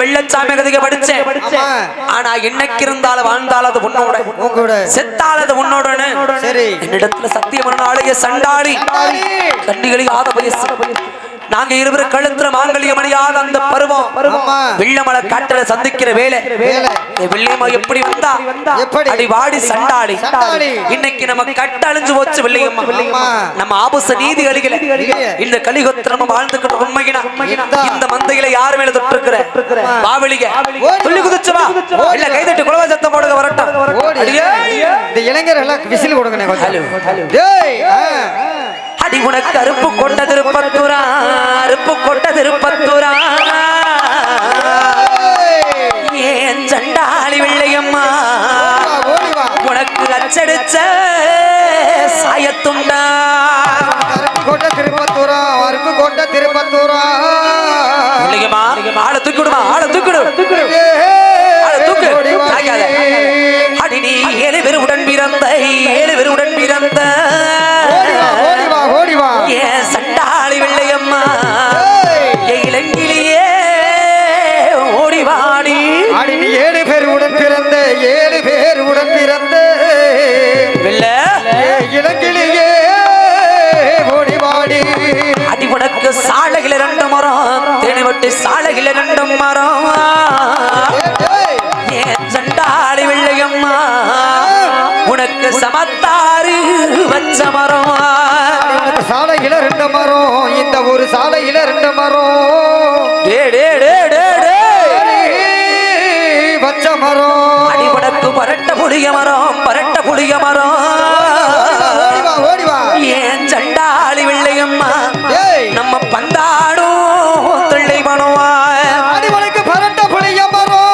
வெள்ளச்சாமி கதையை படிச்சேன். ஆனா என்னைக்கு இருந்தாலும் வாழ்ந்தாலும் அது உன்னோட. செத்தால் அது உன்னோடன்னு சரி. என்னிடத்துல சத்தியமன ஆளுக சண்டாளி. கண்ணிகளில் ஆத நாங்க இருவரும் கழுத்துல மாங்கல்யம் அணியாத அந்த பருவம். வெள்ளமலை காட்டுல சந்திக்கிற வேலை. வெள்ளையம்மா எப்படி வந்தா? அடி வாடி சண்டாளி. இன்னைக்கு நம்ம கட்ட அழிஞ்சு போச்சு வெள்ளையம்மா. நம்ம ஆபச நீதி அழிகல. இந்த கலிகத்தை நம்ம வாழ்ந்துக்கிட்டு உண்மையினா. இந்த மந்தையில யார் மேல தொட்டிருக்கிற? பாவலிக துள்ளி குதிச்சு வா. ஓடி இல்ல கைதட்டி குலவ சத்தம் போடுங்க வரட்டும். இந்த இளைஞர்கள் விசில் கொடுங்கண்ணே உனக்கு அருப்பு கொண்ட திருப்பத்தூரா? அருப்பு கொண்ட திருப்பத்தூரா? ஏன் சண்டாளி வெள்ளையம்மா வா, ஓடி வா உனக்கு அச்சடிச்ச சாயத்துண்டா? கொண்ட திருப்பத்தூரா? அருப்பு கொண்ட திருப்பத்தூரா? வெள்ளையம்மா ஆளை தூக்கிடுமா நீ ஏழு பேர் உடன் பிறந்த ஏழு பேர் உடன் பிறந்த. இளங்கிளியே ஓடி வாடி. அடி உனக்கு சாலையில ரெண்டு மரம் தேனி வட்டி சாலையில ரெண்டு மரம். ஏன் சண்டாளி வெள்ளையம்மா உனக்கு சமத்தாறு வச்ச மரம். சாலையில ரெண்டு மரம் இந்த ஒரு சாலையில பச்ச மரம் அடி உனக்கு பரட்ட புளிய மரம் பரட்ட புளிய மரம் ஏன் சண்டாளி வெள்ளையம்மா ஏய். நம்ம பந்தாடும் தொல்லை பண்ணுவா ஆடி உனக்கு பரட்ட புளிய மரம்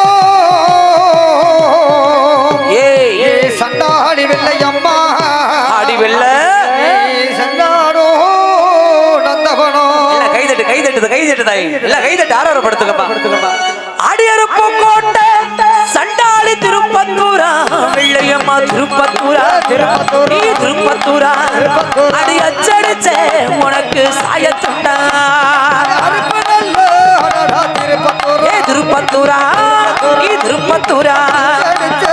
ஏ சண்டாடி வெள்ளை அம்மா அடி வெள்ள. சண்டாடோ நந்தவனோ. இல்ல கைதட்டு கைதட்டு கைதட்டு தாய் இல்ல கைதட்டு படுத்துக்கப்பா. வெள்ளையம்மா திருப்பத்தூரா திருப்பத்தூரா. திருப்பத்தூரா. அடி அச்சடிச்சே உனக்கு திருப்பத்தூர் ஏ திருப்பத்தூரா நீ திருப்பத்தூரா அடிச்ச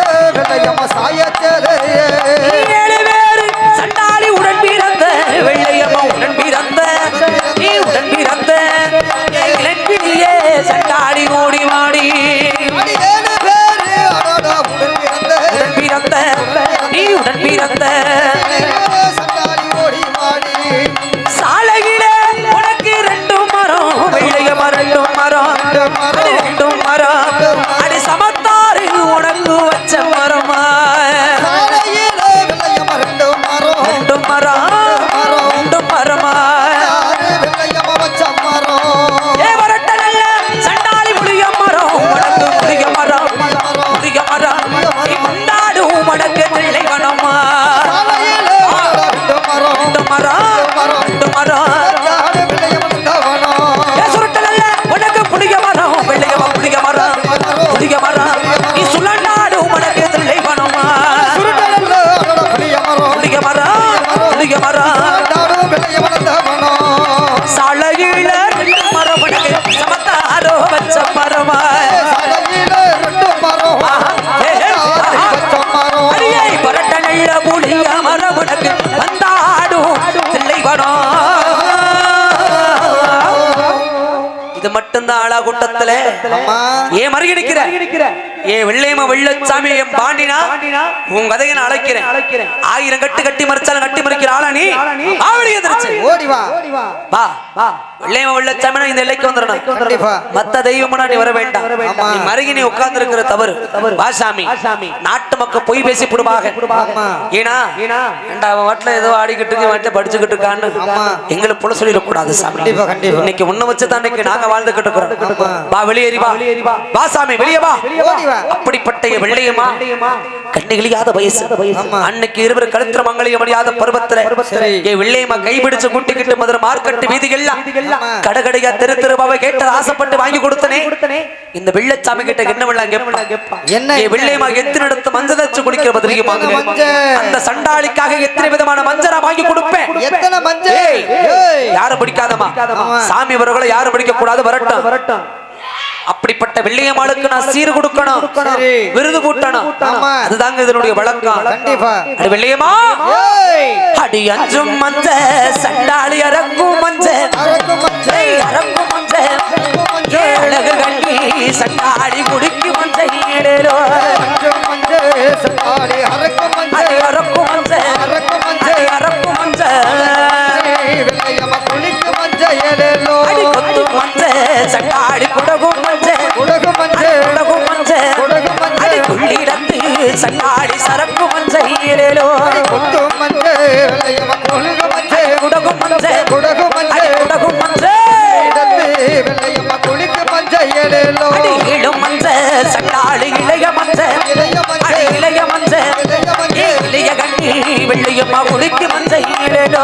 பிறந்த மட்டும்தான் ஆளா கூட்டத்துல ஏன் மறுகிடிக்கிற ஏ வெள்ளையம்மா வெள்ளச்சாமி என் பாண்டினா உன் கதையை நான் அழைக்கிறேன். ஆயிரம் கட்டு கட்டி மறைச்சாலும் கட்டி மறைக்கிற ஆளா நீ ஆவடி எதிர்ச்சு ஓடி வா. வா. வா. வெள்ளையம்மா வெள்ளச்சாமி இந்த எல்லைக்கு வந்துடணும். மத்த தெய்வமுனா நீ வர வேண்டாம். நீ மருகி நீ உட்கார்ந்து இருக்கிற தவறு. வா சாமி. நாட்டு மக்கள் பொய் பேசி புடுவாக ஆமா. ஏனா ஏண்டா அவன் வாட்டில் ஏதோ ஆடிக்கிட்டு வாட்டில் படிச்சுக்கிட்டு இருக்கான்னு. ஆமா. எங்களை புல சொல்லிடக்கூடாது சாமி. இன்னைக்கு உன்னை வச்சு தான் இன்னைக்கு நாங்க வாழ்ந்துகிட்டு இருக்கிறோம். வா வெளியேறி வா. வா சாமி வெளியே வா. ஓடி வா. அப்படிப்பட்ட என் வெள்ளையம்மா கண்ணிகளியாத வயசு. அன்னைக்கு இருவர் கழுத்திர மங்கலியம் அணியாத பருவத்துல. என் வெள்ளையம்மா கைபிடிச்சு கூட்டிக்கிட்டு மதுரை மார்க்கெட்டு வீதிகள்லாம். கடகடையா தெரு தெருவாவை கேட்டது ஆசைப்பட்டு வாங்கி கொடுத்தனே. இந்த வெள்ளச்சாமி கிட்ட என்ன வெள்ளம் கேட்பான்? என்ன? ஏ வெள்ளையம்மா எத்தனை இடத்து மஞ்சள் தச்சு குடிக்கிற மஞ்சள்? அந்த சண்டாளிக்காக எத்தனை விதமான மஞ்சள் வாங்கி கொடுப்பேன்? எத்தனை மஞ்சள். யாரும் பிடிக்காதமா. சாமி வரவங்களை யாரும் பிடிக்க கூடாது வரட்டும். வரட்டும். அப்படிப்பட்ட வெள்ளியம்மாளுக்கு நான் சீர் கொடுக்கணும். விருது கூட்டணும். அதுதாங்க இதனுடைய வழக்கம். அடி வெள்ளியம்மா. அடி அஞ்சும் மஞ்ச சண்டாளி அரங்கும் மஞ்ச. அரக்கு மஞ்சள் ஏய், அரங்கும் மஞ்ச. அழகு கண்ணி சண்டாளி குடிக்கு வெள்ளியம்மா குளிக்கு மஞ்ச ஏழேலோ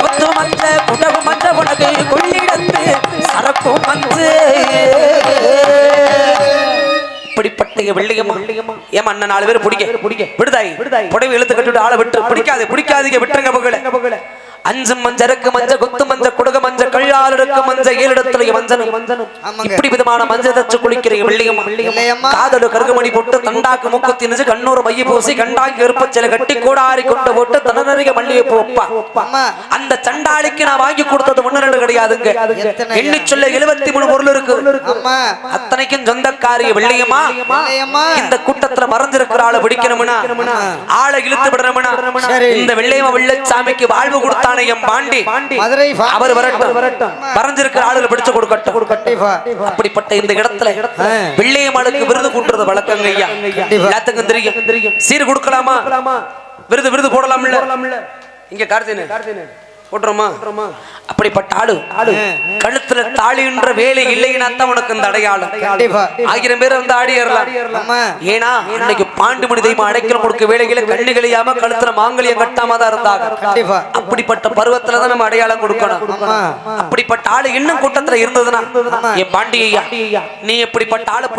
கொள்ளிடத்து சரக்கு மஞ்ச இப்படிப்பட்ட வெள்ளியம்மா. ஏமா அண்ணன் நாலு பேர் பிடிக்க. பிடிக்க. விடுதாய். புடவை இழுத்து கட்டிட்டு ஆளை விட்டு பிடிக்காது பிடிக்காதீங்க விட்டுருங்க புகழ அஞ்சு மஞ்சருக்கு மஞ்ச குத்து மஞ்ச குடுக கள்ளாளருக்கு மஞ்ச ஏழிடத்துல மஞ்சனும் ஆமாங்க. இப்படி விதமான மஞ்சள் தச்சு குளிக்கிற வெள்ளியம்மா. வெள்ளையம்மா. காதலு கருகுமணி போட்டு தண்டாக்கு மூக்கு திணிச்சு கண்ணூர் மைய பூசி கண்டாங்கி இருப்ப சில கட்டி கூடாரி கொண்டு போட்டு தனநறிக மல்லிகை பூப்பா அம்மா. அந்த சண்டாளிக்கு நான் வாங்கி கொடுத்தது ஒண்ணு ரெண்டு கிடையாதுங்க. எத்தனை? எண்ணி சொல்ல எழுபத்தி மூணு பொருள் இருக்கு. அம்மா. அத்தனைக்கும் சொந்தக்காரிய வெள்ளியம்மா. வெள்ளையம்மா. இந்த கூட்டத்துல மறைஞ்சிருக்கிற ஆளை பிடிக்கணும்னா? ஆளை இழுத்து விடணும்னா? சரி. இந்த வெள்ளையம்மா வெள்ளச்சாமிக்கு வாழ்வு கொடுத்தானே என் பாண்டி. அவர் வரட்டும். மறைஞ்சிருக்கிற ஆளுகளை பிடிச்சு கொடுக்கட்டும். கண்டிப்பா. அப்படிப்பட்ட இந்த இடத்துல ஆ. வெள்ளையம்மாளுக்கு விருது கூட்டுறது வழக்கங்க ஐயா. எல்லாத்துக்கும் தெரியும். சீர் கொடுக்கலாமா? விருது விருது போடலாம்ல? இங்க கார்த்தினு அப்படிப்பட்ட ஆளு. கழுத்துல தாலின்ற வேலை இல்லைன்னா தான் உனக்கு இந்த அடையாளம் ஆயிரம் பேர் வந்து ஆடியறலாம் ஏன்னா அன்னைக்கு பாண்டுமணி தெய்வம் அடைக்கலம் கொடுக்க வேலைகளை கண்ணு கழியாம கழுத்துல மாங்கல்யம் கட்டாம தான் இருந்தாங்க. அப்படிப்பட்ட பருவத்துல தான் நம்ம அடையாளம் கொடுக்கணும். அப்படிப்பட்ட ஆளு இன்னும் கூட்டத்துல இருந்ததுன்னா என் பாண்டி ஐயா நீ எப்படிப்பட்ட ஆளை